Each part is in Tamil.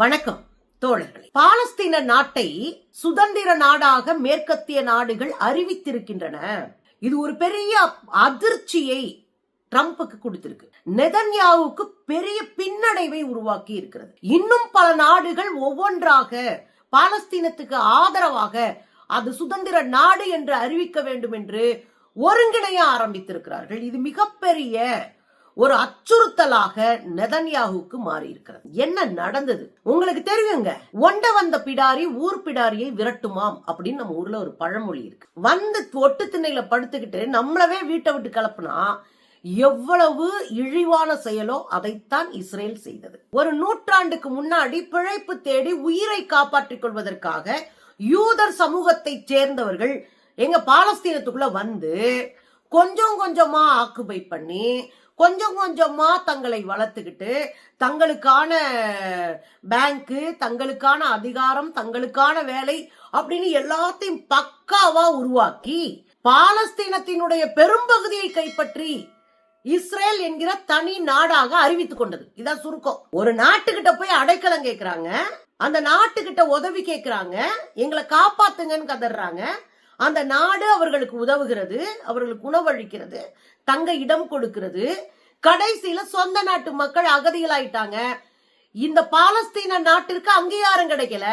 வணக்கம் தோழர்களே. பாலஸ்தீன நாட்டை சுதந்திர நாடாக மேற்கத்திய நாடுகள் அறிவித்திருக்கின்றன. இது ஒரு பெரிய அதிர்ச்சியை ட்ரம்புக்கு கொடுத்திருக்கு. நெதன்யாவுக்கு பெரிய பின்னடைவை உருவாக்கி இருக்கிறது. இன்னும் பல நாடுகள் ஒவ்வொன்றாக பாலஸ்தீனத்துக்கு ஆதரவாக அது சுதந்திர நாடு என்று அறிவிக்க வேண்டும் என்று ஒருங்கிணைய ஆரம்பித்திருக்கிறார்கள். இது மிகப்பெரிய ஒரு அச்சுறுத்தலாக நெதன்யாகுக்கு மாறி இருக்கிறது என்ன நடந்தது? உங்களுக்கு தெரியுங்க. ஒண்ட வந்த பிடாரி ஊர் பிடாரியை விரட்டுமாம் அப்படின்னு நம்ம ஊர்ல ஒரு பழமொழி இருக்கு. வந்து ஒட்டு திண்ணையில படுத்துக்கிட்டு நம்மளவே வீட்டை விட்டு கலப்புனா எவ்வளவு இழிவான செயலோ அதைத்தான் இஸ்ரேல் செய்தது. ஒரு நூற்றாண்டுக்கு முன்னாடி பிழைப்பு தேடி உயிரை காப்பாற்றிக் கொள்வதற்காக யூதர் சமூகத்தை சேர்ந்தவர்கள் எங்க பாலஸ்தீனத்துக்குள்ள வந்து கொஞ்சம் கொஞ்சமா ஆக்குபை பண்ணி கொஞ்சம் கொஞ்சமா தங்களை வளர்த்துக்கிட்டு தங்களுக்கான பேங்க்கு தங்களுக்கான அதிகாரம் தங்களுக்கான வேலை அப்படின்னு எல்லாத்தையும் பக்காவா உருவாக்கி பாலஸ்தீனத்தினுடைய பெரும்பகுதியை கைப்பற்றி இஸ்ரேல் என்கிற தனி நாடாக அறிவித்துக் கொண்டது. இதான் சுருக்கம். ஒரு நாட்டுக்கிட்ட போய் அடைக்கலம் கேக்குறாங்க. அந்த நாட்டுக்கிட்ட உதவி கேக்குறாங்க. எங்களை காப்பாத்துங்கன்னு கதறாங்க. அந்த நாடு அவர்களுக்கு உதவுகிறது அவர்களுக்கு உணவளிக்கிறது தங்க இடம் கொடுக்கிறது. கடைசியில சொந்த நாட்டு மக்கள் அகதிகளாயிட்டாங்க. இந்த பாலஸ்தீன நாட்டிற்கு அங்கீகாரம் கிடைக்கல.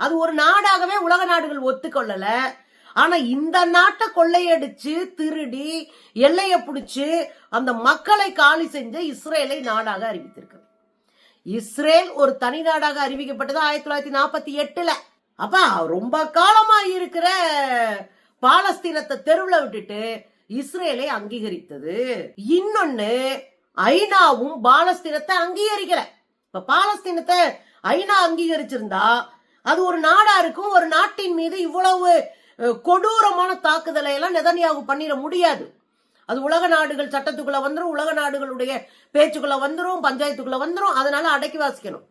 அது ஒரு நாடாகவே உலக நாடுகள் ஒத்துக்கொள்ளல. ஆனா இந்த நாட்டை கொள்ளையடிச்சு திருடி எல்லைய பிடிச்சு அந்த மக்களை காலி செஞ்ச இஸ்ரேலை நாடாக அறிவித்திருக்கு இஸ்ரேல் ஒரு தனி நாடாக அறிவிக்கப்பட்டது ஆயிரத்தி தொள்ளாயிரத்தி நாற்பத்தி எட்டுல. அப்ப ரொம்ப காலமா இருக்கிற பாலஸ்தீனத்தை தெருவில் விட்டுட்டு இஸ்ரேலை அங்கீகரித்தது. இன்னொன்னு ஐநாவும் பாலஸ்தீனத்தை அங்கீகரிக்கல. இப்ப பாலஸ்தீனத்தை ஐநா அங்கீகரிச்சிருந்தா அது ஒரு நாடா இருக்கும் ஒரு நாட்டின் மீது இவ்வளவு கொடூரமான தாக்குதலை எல்லாம் நெதன்யாகு பண்ணிட முடியாது. அது உலக நாடுகள் சட்டத்துக்குள்ள வந்துடும் உலக நாடுகளுடைய பேச்சுக்குள்ள வந்துடும் பஞ்சாயத்துக்குள்ள வந்துடும் அதனால அடக்கி வாசிக்கணும்.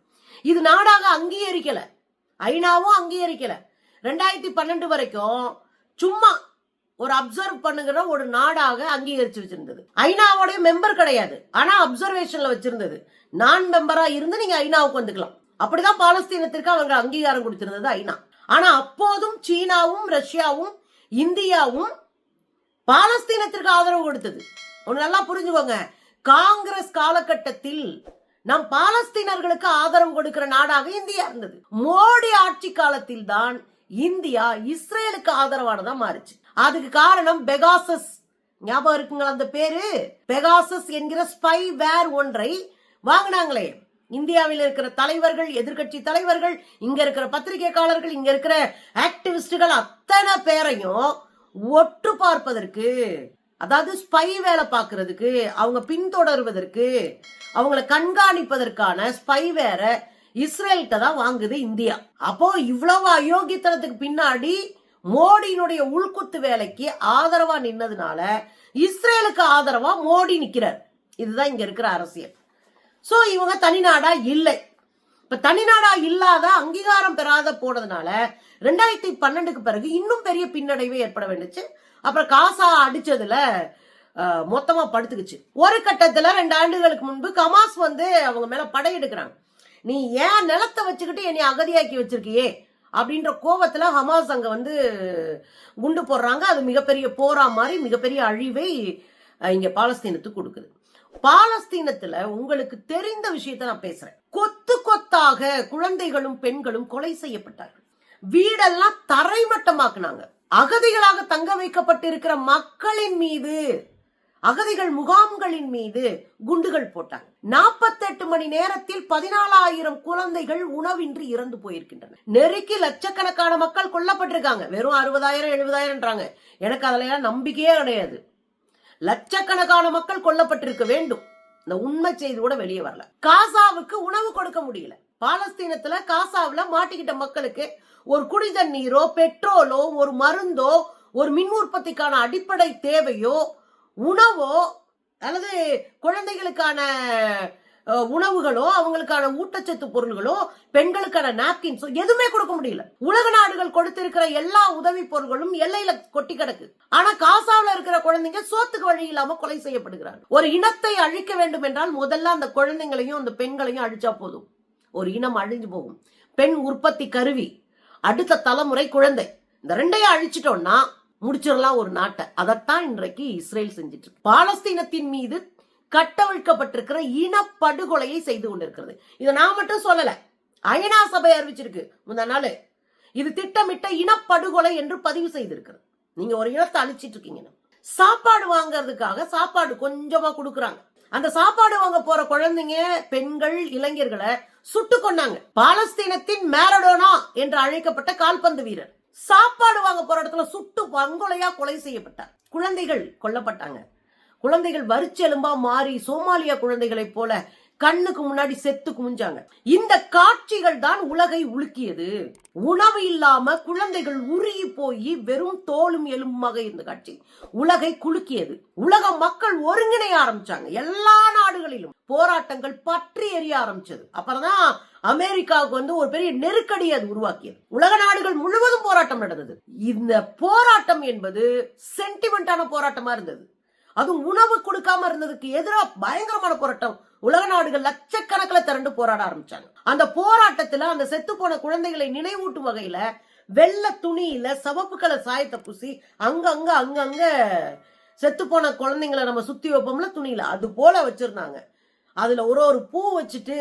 இது நாடாக அங்கீகரிக்கலை. ஐநாவும் அங்கீகரிக்கல. ரெண்டாயிரத்தி பன்னெண்டு வரைக்கும் சும்மா ஒரு அப்சர்வ் பண்ணுகிற ஒரு நாடாக அங்கீகரிச்சு வச்சிருந்தது. ஐநாவோடைய மெம்பர் கிடையாது. ஆனா அப்சர்வேஷன்ல வச்சிருந்தது. நான் மெம்பரா இருந்து நீங்க ஐநாவுக்கு வந்துக்கலாம். அப்படிதான் பாலஸ்தீனத்திற்கு அவங்க அங்கீகாரம் கொடுத்திருந்தது ஐநா. ஆனா அப்போதும் சீனாவும் ரஷ்யாவும் இந்தியாவும் பாலஸ்தீனத்திற்கு ஆதரவு கொடுத்தது. ஒன்று நல்லா புரிஞ்சுக்கோங்க. காங்கிரஸ் காலகட்டத்தில் நம் பாலஸ்தீனர்களுக்கு ஆதரவு கொடுக்கிற நாடாக இந்தியா இருந்தது. மோடி ஆட்சி காலத்தில் தான் இந்தியா இஸ்ரேலுக்கு ஆதரவானதா மாறுச்சு. அதுக்கு காரணம் பெகாசஸ். ஞாபகம் இருக்குங்களா அந்த பேரு? பெகாசஸ் என்கிற ஸ்பை வேர் ஒன்றை வாங்கினாங்களே. இந்தியாவில் இருக்கிற தலைவர்கள் எதிர்க்கட்சி தலைவர்கள் இங்க இருக்கிற பத்திரிகைக்காரர்கள் இங்க இருக்கிற ஆக்டிவிஸ்டுகள் அத்தனை பேரையும் ஒற்று பார்ப்பதற்கு அதாவது ஸ்பை வேலை பார்க்கறதுக்கு அவங்க பின்தொடர்வதற்கு அவங்கள கண்காணிப்பதற்கான ஸ்பை வேற இஸ்ரேல்கிட்ட தான் வாங்குது இந்தியா. அப்போ இவ்வளவு அயோக்கியத்தனத்துக்கு பின்னாடி மோடியினுடைய உள்குத்து வேலைக்கு ஆதரவா நின்னதுனால இஸ்ரேலுக்கு ஆதரவா மோடி நிக்கிறார். இதுதான் இங்க இருக்கிற அரசியல். சோ இவங்க தனிநாடா இல்லை. இப்ப தனிநாடா இல்லாத அங்கீகாரம் பெறாத போனதுனால ரெண்டாயிரத்தி பன்னெண்டுக்கு பிறகு இன்னும் பெரிய பின்னடைவு ஏற்பட வேண்டுச்சு. அப்புறம் காசா அடிச்சதுல மொத்தமா படுத்துக்குச்சு. ஒரு கட்டத்துல ரெண்டு ஆண்டுகளுக்கு முன்பு கமாஸ் வந்து அவங்க மேல படையெடுக்கிறாங்க நீ ஏன் நிலத்தை வச்சுக்கிட்டு என்னை அகதியாக்கி வச்சிருக்கியே? அப்படின்ற கோவத்துல ஹமாஸ் அங்க வந்து குண்டு போடுறாங்க. அது மிகப்பெரிய போரா மாதிரி மிகப்பெரிய அழிவை இங்கே இங்க பாலஸ்தீனத்துக்கு கொடுக்குது. பாலஸ்தீனத்துல உங்களுக்கு தெரிந்த விஷயத்த நான் பேசுறேன். கொத்து கொத்தாக குழந்தைகளும் பெண்களும் கொலை செய்யப்பட்டார்கள். வீடெல்லாம் தரைமட்டமாக்குனாங்க. அகதிகளாக தங்க வைக்கப்பட்டிருக்கிற மக்களின் மீது அகதிகள் முகாம்களின் மீது குண்டுகள் போட்டாங்க. நாற்பத்தெட்டு மணி நேரத்தில் பதினாலாயிரம் குழந்தைகள் உணவின்றி இறந்து போயிருக்கின்றன. நெருக்கி லட்சக்கணக்கான மக்கள் கொல்லப்பட்டிருக்காங்க. வெறும் அறுபதாயிரம் எழுபதாயிரம்ன்றாங்க. எனக்கு அதுல எல்லாம் நம்பிக்கையே கிடையாது. லட்சக்கணக்கான மக்கள் கொல்லப்பட்டிருக்க வேண்டும். இந்த உண்மை செய்தி கூட வெளியே வரல. காசாவுக்கு உணவு கொடுக்க முடியல. பாலஸ்தீனத்துல காசாவில் மாட்டிக்கிட்ட மக்களுக்கு ஒரு குடி தண்ணீரோ பெட்ரோலோ ஒரு மருந்தோ ஒரு மின் உற்பத்திக்கான அடிப்படை தேவையோ உணவோ அல்லது குழந்தைகளுக்கான உணவுகளோ அவங்களுக்கான ஊட்டச்சத்து பொருள்களோ பெண்களுக்கான நாப்கின்ஸோ எதுவுமே கொடுக்க முடியல. உலக நாடுகள் கொடுத்திருக்கிற எல்லா உதவி பொருட்களும் எல்லையில கொட்டி கிடக்கு. ஆனா காசாவில் இருக்கிற குழந்தைங்க சோத்துக்கு வழி இல்லாம கொலை செய்யப்படுகிறாங்க. ஒரு இனத்தை அழிக்க வேண்டும் என்றால் முதல்ல அந்த குழந்தைங்களையும் அந்த பெண்களையும் அழிச்சா போதும். ஒரு இனம் அழிஞ்சு போகும். பெண் உற்பத்தி கருவி. அடுத்த தலைமுறை குழந்தை. இந்த ரெண்டையும் அழிச்சிட்டோம்னா முடிச்சிடலாம் ஒரு நாட்டை. அதைத்தான் இன்றைக்கு இஸ்ரேல் செஞ்சிட்டு இருக்கு. பாலஸ்தீனத்தின் மீது கட்டவிழ்க்கப்பட்டிருக்கிற இனப்படுகொலையை செய்து கொண்டிருக்கிறது. இதை நான் மட்டும் சொல்லல. ஐநா சபை அறிவிச்சிருக்கு முந்தா நாள். இது திட்டமிட்ட இனப்படுகொலை என்று பதிவு செய்திருக்கிறது. நீங்க ஒரு இனத்தை அழிச்சிட்டு இருக்கீங்க. சாப்பாடு வாங்குறதுக்காக சாப்பாடு கொஞ்சமா கொடுக்குறாங்க. அந்த சாப்பாடு வாங்க போற குழந்தைங்க பெண்கள் இளைஞர்களை சுட்டு கொண்டாங்க பாலஸ்தீனத்தின் மேரடோனா என்று அழைக்கப்பட்ட கால்பந்து வீரர். சாப்பாடு வாங்க போற இடத்துல சுட்டு வங்கொலையா கொலை செய்யப்பட்டார். குழந்தைகள் கொல்லப்பட்டாங்க. குழந்தைகள் வரிச்செலும்பா மாறி சோமாலியா குழந்தைகளைப் போல கண்ணுக்கு முன்னாடி செத்து குமிஞ்சாங்க. இந்த காட்சிகள் தான் உலகை உலுக்கியது. உணவு இல்லாம குழந்தைகள் உருகி போய் வெறும் தோலும் எலும்புமாக இருந்த காட்சி. உலகை குலுக்கியது. உலக மக்கள் ஒருங்கிணைய ஆரம்பிச்சாங்க. எல்லா நாடுகளிலும் போராட்டங்கள் பற்றி எரிய ஆரம்பிச்சது. அப்புறம்தான் அமெரிக்காவுக்கு வந்து ஒரு பெரிய நெருக்கடி அது உருவாக்கியது. உலக நாடுகள் முழுவதும் போராட்டம் நடந்தது. இந்த போராட்டம் என்பது சென்டிமெண்டான போராட்டமா இருந்தது. அதுவும் உணவு கொடுக்காம இருந்ததுக்கு எதிராக பயங்கரமான போராட்டம். உலக நாடுகள் லட்சக்கணக்கில் திரண்டு போராட ஆரம்பிச்சாங்க. அந்த போராட்டத்துல அந்த செத்து போன குழந்தைகளை நினைவூட்டும் வகையில வெள்ளை துணியில சவப்பு கலர் சாயத்தை பூசி அங்கங்க அங்கங்க செத்து போன குழந்தைங்களை நம்ம சுத்தி வைப்போம்ல துணியில. அது போல வச்சிருந்தாங்க. அதுல ஒரு ஒரு பூ வச்சுட்டு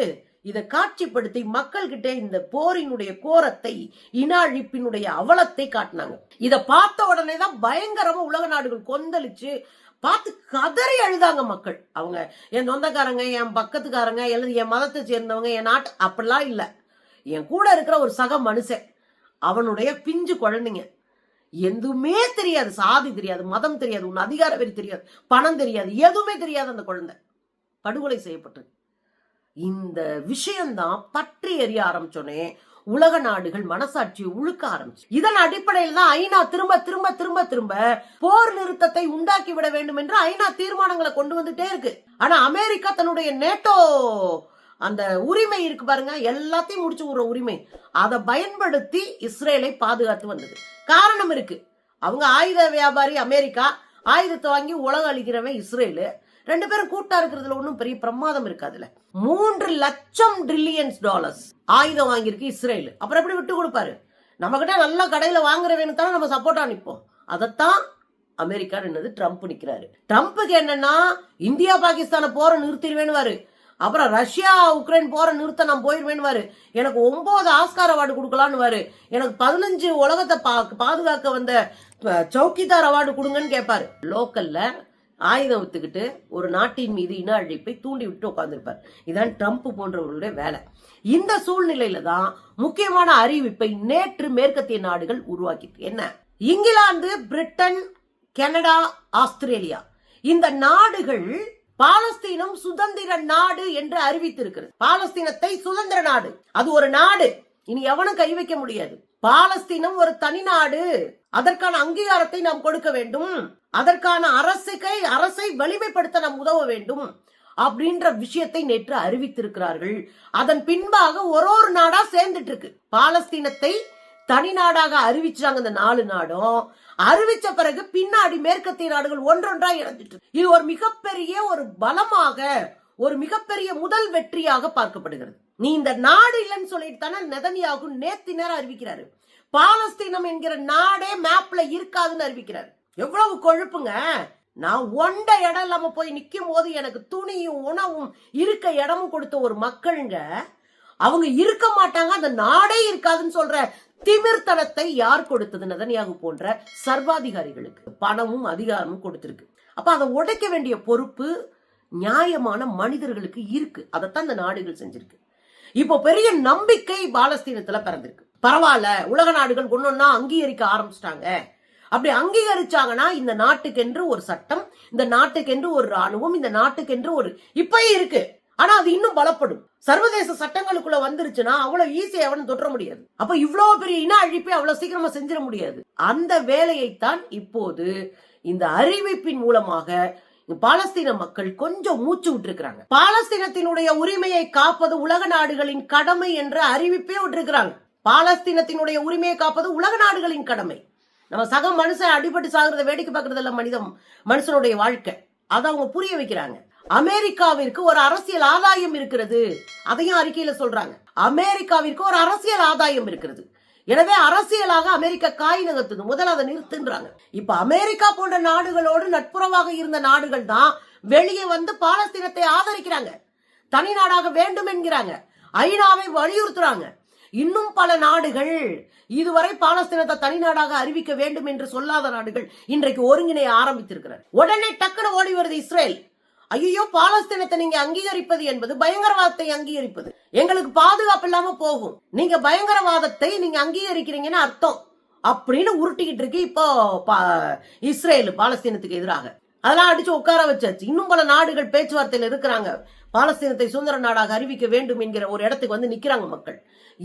இதை காட்சிப்படுத்தி மக்கள்கிட்ட இந்த போரினுடைய கோரத்தை இன அழிப்பினுடைய அவலத்தை காட்டினாங்க. இதை பார்த்த உடனே தான் பயங்கரமா உலக நாடுகள் கொந்தளிச்சு பார்த்து கதறி அழுதாங்க மக்கள். அவங்க என் சொந்தக்காரங்க என் பக்கத்துக்காரங்க அல்லது என் மதத்தை சேர்ந்தவங்க என் நாட்டு அப்படிலாம் இல்லை. என் கூட இருக்கிற ஒரு சக மனுஷன் அவனுடைய பிஞ்சு குழந்தைங்க. எதுவுமே தெரியாது சாதி தெரியாது மதம் தெரியாது உன் அதிகார வெறி தெரியாது பணம் தெரியாது எதுவுமே தெரியாது அந்த குழந்தை. படுகொலை செய்யப்பட்டது. இந்த விஷயம்தான் பற்றி எரிய ஆரம்பிச்சோன்னே உலக நாடுகள் மனசாட்சியை உழுக்க ஆரம்பிச்சு. இதன் அடிப்படையில் தான் ஐநா திரும்ப திரும்ப திரும்ப திரும்ப போர் நிறுத்தத்தை உண்டாக்கி விட வேண்டும் என்று ஐநா தீர்மானங்களை கொண்டு வந்துட்டே இருக்கு. ஆனா அமெரிக்கா தன்னுடைய நேட்டோ அந்த உரிமை இருக்கு பாருங்க எல்லாத்தையும் முடிச்சு விடுற உரிமை. அதை பயன்படுத்தி இஸ்ரேலை பாதுகாத்து வந்தது. காரணம் இருக்கு. அவங்க ஆயுத வியாபாரி அமெரிக்கா ஆயுதத்தை வாங்கி உலக அழிக்கிறவன் இஸ்ரேலு. ரெண்டு பேரும் கூட்டா இருக்கிறதுல ஒன்றும் பெரிய பிரமாதம் இருக்காதுல மூன்று லட்சம் ட்ரில்லியன்ஸ் டாலர்ஸ் ஆயுதம் வாங்கியிருக்கு இஸ்ரேல். அப்புறம் எப்படி விட்டு கொடுப்பாரு? நம்ம கிட்ட கடையில் கடையில வாங்குறவனுக்கு தானே நம்ம சப்போர்ட்டா நிற்போம் அதைத்தான் அமெரிக்கா என்னது ட்ரம்ப் நிற்கிறாரு ட்ரம்ப்புக்கு என்னன்னா இந்தியா பாகிஸ்தானை போற நிறுத்திடுவேன்னு அப்புறம் ரஷ்யா உக்ரைன் போற நிறுத்த நான் போயிடுவேன்னு எனக்கு ஒன்பது ஆஸ்கார் அவார்டு கொடுக்கலான்னு எனக்கு பதினஞ்சு உலகத்தை பா பாதுகாக்க வந்த சௌக்கிதார் அவார்டு கொடுங்கன்னு கேட்பாரு லோக்கல்ல ஆயுதம் வித்துக்கிட்டு ஒரு நாட்டின் மீது இன அழிப்பை தூண்டி விட்டு உட்கார்ந்திருப்பார். இதான் ட்ரம்ப் போன்றவர்களுடைய வேலை. இந்த சூழ்நிலையில தான் முக்கியமான அறிவிப்பை நேற்று மேற்கத்திய நாடுகள் உருவாக்கிட்டு என்ன? England Britain Canada Australia. இந்த நாடுகள் பாலஸ்தீனம் சுதந்திர நாடு என்று அறிவித்திருக்கிறது. பாலஸ்தீனத்தை சுதந்திர நாடு. அது ஒரு நாடு. இனி எவனும் கை வைக்க முடியாது. பாலஸ்தீனம் ஒரு தனி நாடு. அதற்கான அங்கீகாரத்தை நாம் கொடுக்க வேண்டும். அதற்கான அரசுக்கை அரசை வலிமைப்படுத்த நாம் உதவ வேண்டும் அப்படின்ற விஷயத்தை நேற்று அறிவித்திருக்கிறார்கள். அதன் பின்பாக ஒரு ஒரு நாடா சேர்ந்துட்டு இருக்கு பாலஸ்தீனத்தை தனி நாடாக அறிவிச்சாங்க இந்த நாலு நாடும். அறிவிச்ச பிறகு பின்னாடி மேற்கத்திய நாடுகள் ஒன்றொன்றா இறந்துட்டு இது ஒரு மிகப்பெரிய ஒரு பலமாக ஒரு மிகப்பெரிய முதல் வெற்றியாக பார்க்கப்படுகிறது. நீ இந்த நாடு இல்லைன்னு சொல்லிட்டு தானே நெதனியாகும் நேத்து நேரம் அறிவிக்கிறாரு. பாலஸ்தீனம் என்கிற நாடே மேப்ல இருக்காதுன்னு அறிவிக்கிறாரு. எவ்வளவு கொழுப்புங்க? நான் ஒண்ட இடம் இல்லாம போய் நிற்கும் போது எனக்கு துணியும் உணவும் இருக்க இடமும் கொடுத்த ஒரு மக்களுங்க. அவங்க இருக்க மாட்டாங்க அந்த நாடே இருக்காதுன்னு சொல்ற திமிர்த்தனத்தை யார் கொடுத்தது? நதனியாகு போன்ற சர்வாதிகாரிகளுக்கு. பணமும் அதிகாரமும் கொடுத்திருக்கு. அப்ப அதை உடைக்க வேண்டிய பொறுப்பு நியாயமான மனிதர்களுக்கு இருக்கு. அதைத்தான் இந்த நாடுகள் செஞ்சிருக்கு. இப்போ பெரிய நம்பிக்கை பாலஸ்தீனத்துல பிறந்திருக்கு. பரவாயில்ல உலக நாடுகள் ஒன்னொன்னா அங்கீகரிக்க ஆரம்பிச்சிட்டாங்க. அப்படி அங்கீகரிச்சாங்கன்னா இந்த நாட்டுக்கென்று ஒரு சட்டம் இந்த நாட்டுக்கென்று ஒரு ராணுவம் இந்த நாட்டுக்கென்று ஒரு இப்பயே இருக்கு. ஆனா அது இன்னும் பலப்படும். சர்வதேச சட்டங்களுக்குள்ள வந்துருச்சுன்னா அவ்வளவு ஈஸியா எவனும் தொற்ற முடியாது. அப்ப இவ்வளவு பெரிய இன அழிப்பை அவ்வளவு சீக்கிரமா செஞ்சிட முடியாது. அந்த வேலையைத்தான் இப்போது இந்த அறிவிப்பின் மூலமாக பாலஸ்தீன மக்கள் கொஞ்சம் மூச்சு விட்டுருக்கிறாங்க. பாலஸ்தீனத்தினுடைய உரிமையை காப்பது உலக நாடுகளின் கடமை என்ற அறிவிப்பே விட்டுருக்கிறாங்க. பாலஸ்தீனத்தினுடைய உரிமையை காப்பது உலக நாடுகளின் கடமை. நம்ம சக மனுஷன் அடிபட்டு சாகுறத வேடிக்கை பார்க்கறதில்ல மனிதம் மனுஷனுடைய வாழ்க்கை. அதை அவங்க புரிய வைக்கிறாங்க. அமெரிக்காவிற்கு ஒரு அரசியல் ஆதாயம் இருக்கிறது. அதையும் அறிக்கையில சொல்றாங்க. அமெரிக்காவிற்கு ஒரு அரசியல் ஆதாயம் இருக்கிறது. எனவே அரசியலாக அமெரிக்கா காய் நகர்த்துது. முதல் அதை நிறுத்துன்றாங்க. இப்ப அமெரிக்கா போன்ற நாடுகளோடு நட்புறவாக இருந்த நாடுகள் தான் வெளியே வந்து பாலஸ்தீனத்தை ஆதரிக்கிறாங்க. தனி நாடாக வேண்டும் என்கிறாங்க. ஐநாவை வலியுறுத்துறாங்க. இன்னும் பல நாடுகள் இதுவரை பாலஸ்தீனத்தை தனி நாடாக அறிவிக்க வேண்டும் என்று சொல்லாத நாடுகள் இன்றைக்கு ஒருங்கிணைய ஆரம்பித்திருக்கிறார் உடனே டக்குனு ஓடி வருது இஸ்ரேல். ஐயோ பாலஸ்தீனத்தை நீங்க அங்கீகரிப்பது என்பது பயங்கரவாதத்தை அங்கீகரிப்பது. எங்களுக்கு பாதுகாப்பு இல்லாம போகும். நீங்க பயங்கரவாதத்தை நீங்க அங்கீகரிக்கிறீங்கன்னு அர்த்தம் அப்படின்னு உருட்டிக்கிட்டு இருக்கு இப்போ பா- இஸ்ரேல் பாலஸ்தீனத்துக்கு எதிராக. அதெல்லாம் அடிச்சு உட்கார வச்சாச்சு. இன்னும் பல நாடுகள் பேச்சுவார்த்தையில் இருக்கிறாங்க. பாலஸ்தீனத்தை சுதந்திர நாடாக அறிவிக்க வேண்டும் என்கிற ஒரு இடத்துக்கு வந்து நிக்கிறாங்க மக்கள்.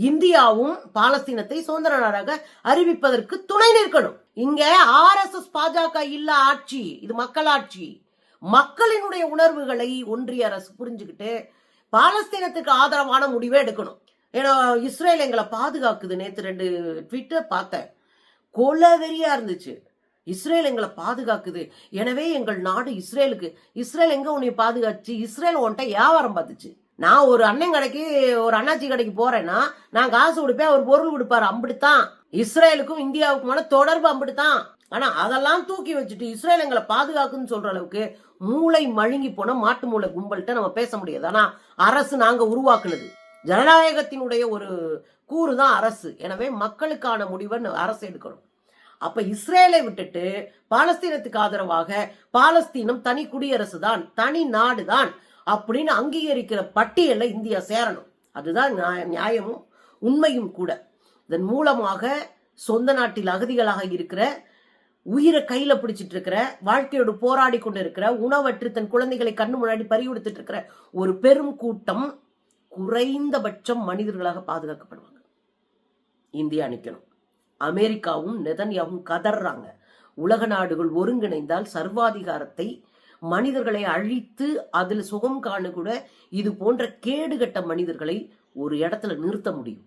இந்தியாவும் பாலஸ்தீனத்தை சுதந்திர நாடாக அறிவிப்பதற்கு துணை நிற்கணும். இங்க ஆர்எஸ்எஸ் பாஜக இல்ல ஆட்சி இது மக்களாட்சி மக்களினுடைய உணர்வுகளை ஒன்றிய அரசு புரிஞ்சுக்கிட்டு பாலஸ்தீனத்துக்கு ஆதரவான முடிவை எடுக்கணும். ஏன்னா இஸ்ரேல் எங்களை பாதுகாக்குது. நேற்று ரெண்டு ட்விட்டர் பார்த்தேன். கொலவெறியா இருந்துச்சு. இஸ்ரேல் எங்களை பாதுகாக்குது. எனவே எங்கள் நாடு இஸ்ரேலுக்கு இஸ்ரேல் எங்க உன்னை பாதுகாச்சு? இஸ்ரேல் உன்ட்ட வியாபாரம் பார்த்துச்சு. நான் ஒரு அண்ணன் கடைக்கு ஒரு அண்ணாச்சி கடைக்கு போறேன்னா நான் காசு கொடுப்பேன் அவர் பொருள் கொடுப்பாரு. அப்படித்தான். இஸ்ரேலுக்கும் இந்தியாவுக்குமான தொடர்பு அப்படித்தான். ஆனா அதெல்லாம் தூக்கி வச்சுட்டு இஸ்ரேல் எங்களை பாதுகாக்குன்னு சொல்ற அளவுக்கு மூளை மழுங்கி போன மாட்டு மூளை கும்பல்கிட்ட நம்ம பேச முடியாது. ஆனா அரசு நாங்க உருவாக்குனது. ஜனநாயகத்தினுடைய ஒரு கூறு தான் அரசு. எனவே மக்களுக்கான முடிவை அரசு எடுக்கணும். அப்ப இஸ்ரேலை விட்டுட்டு பாலஸ்தீனத்துக்கு ஆதரவாக பாலஸ்தீனம் தனி குடியரசு தான் தனி நாடு தான் அப்படின்னு அங்கீகரிக்கிற பட்டியல இந்தியா சேரணும். அதுதான் நியாயமும் உண்மையும் கூட. இதன் மூலமாக சொந்த நாட்டில் அகதிகளாக இருக்கிற உயிரை கையில பிடிச்சிட்டு இருக்கிற வாழ்க்கையோடு போராடி கொண்டு இருக்கிற உணவற்று தன் குழந்தைகளை கண்ணு முன்னாடி பறிவுடுத்திட்டு இருக்கிற ஒரு பெரும் கூட்டம் குறைந்தபட்சம் மனிதர்களாக பாதுகாக்கப்படுவாங்க. இந்தியா நிற்கணும் அமெரிக்காவும் நெதன்யாவும் கதறாங்க உலக நாடுகள் ஒருங்கிணைந்தால் சர்வாதிகாரத்தை மனிதர்களை அழித்து அதில் சுகம் காண கூட இது போன்ற கேடுகட்ட மனிதர்களை ஒரு இடத்துல நிறுத்த முடியும்.